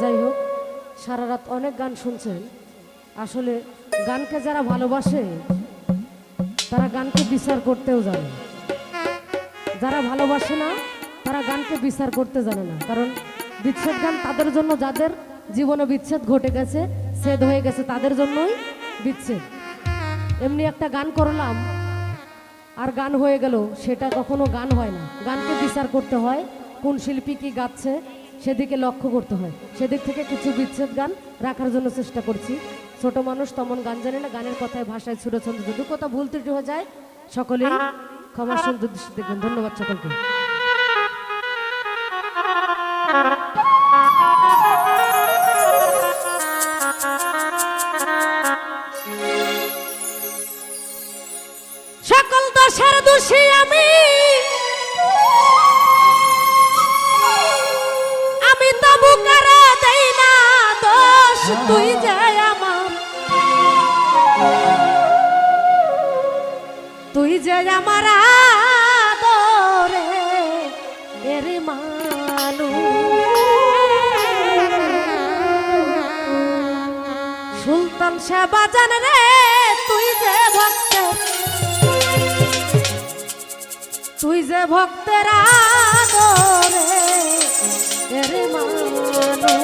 যাই হোক সারা রাত অনেক গান শুনছেন। আসলে গানকে যারা ভালোবাসে, তারা গানকে বিচার করতেও জানে। যারা ভালোবাসে না, তারা গানকে বিচার করতে জানে না। কারণ বিচ্ছেদ গান তাদের জন্য, যাদের জীবনে বিচ্ছেদ ঘটে গেছে, ছেদ হয়ে গেছে, তাদের জন্যই বিচ্ছেদ। এমনি একটা গান করলাম, আর গান হয়ে গেল, সেটা কখনো গান হয় না। গানকে বিচার করতে হয়, কোন শিল্পী কি গাচ্ছে সেদিকে লক্ষ্য করতে হয়। সেদিক থেকে কিছু বিচ্ছেদ গান রাখার জন্য চেষ্টা করছি। ছোট মানুষ তেমন গান জানে না, গানের কথায় ভাষায় ছুড়েছন্দ যদি কথা ভুল ত্রুটি হয়ে যায়, সকলেই ক্ষমার সুন্দর দেখবেন। ধন্যবাদ সকলকে। মানু সুলতান শাহ বাজান রে তুই যে ভক্ত তুই যে ভক্তের আদরে মানু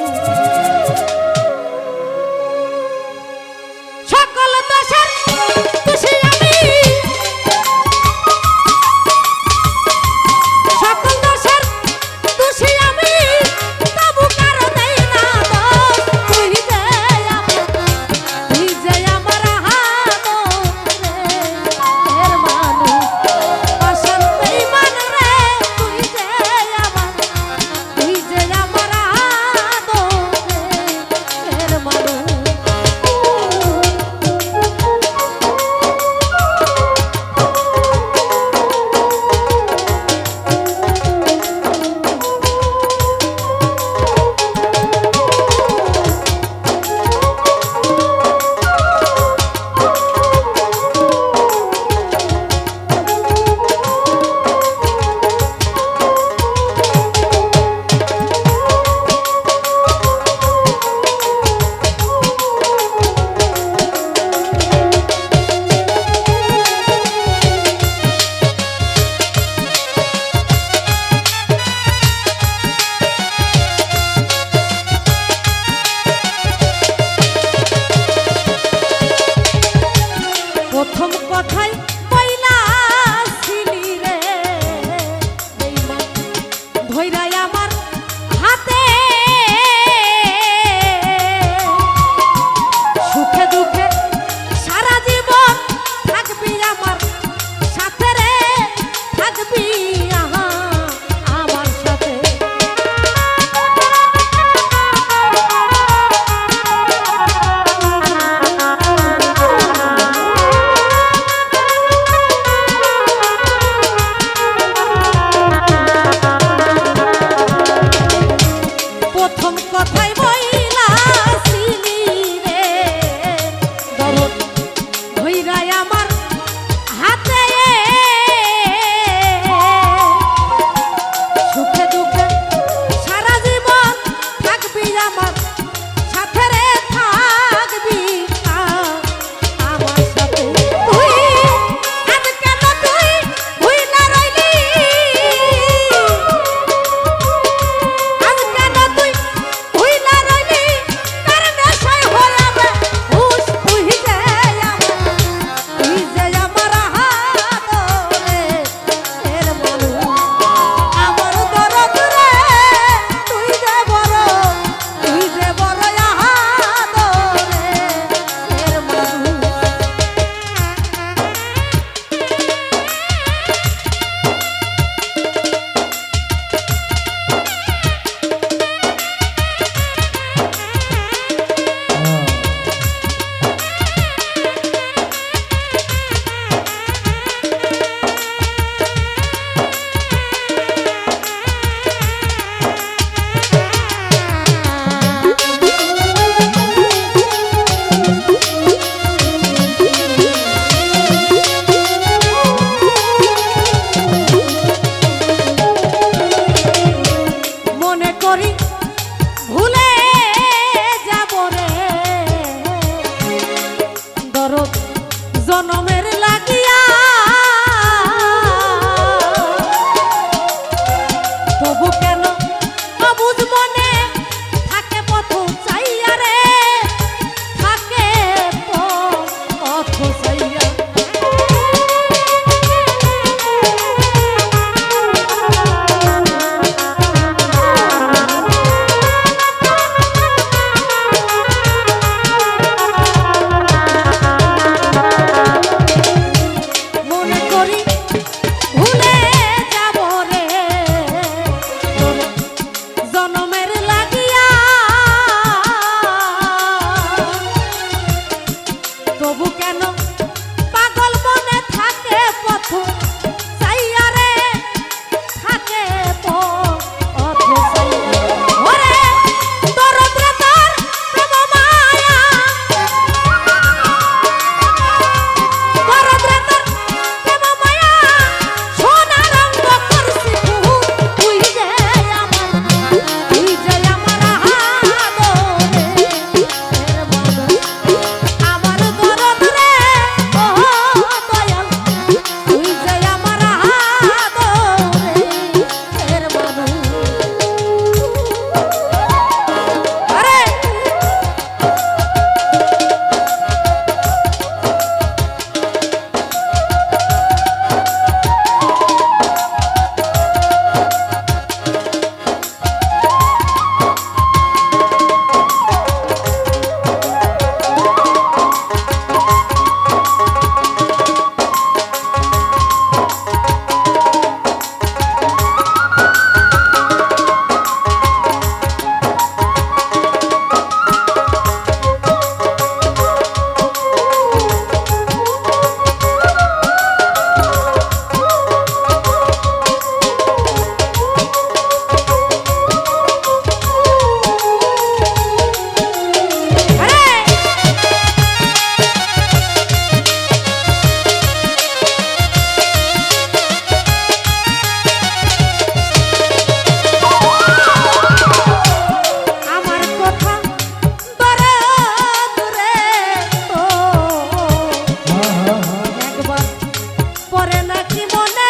নাকি মনে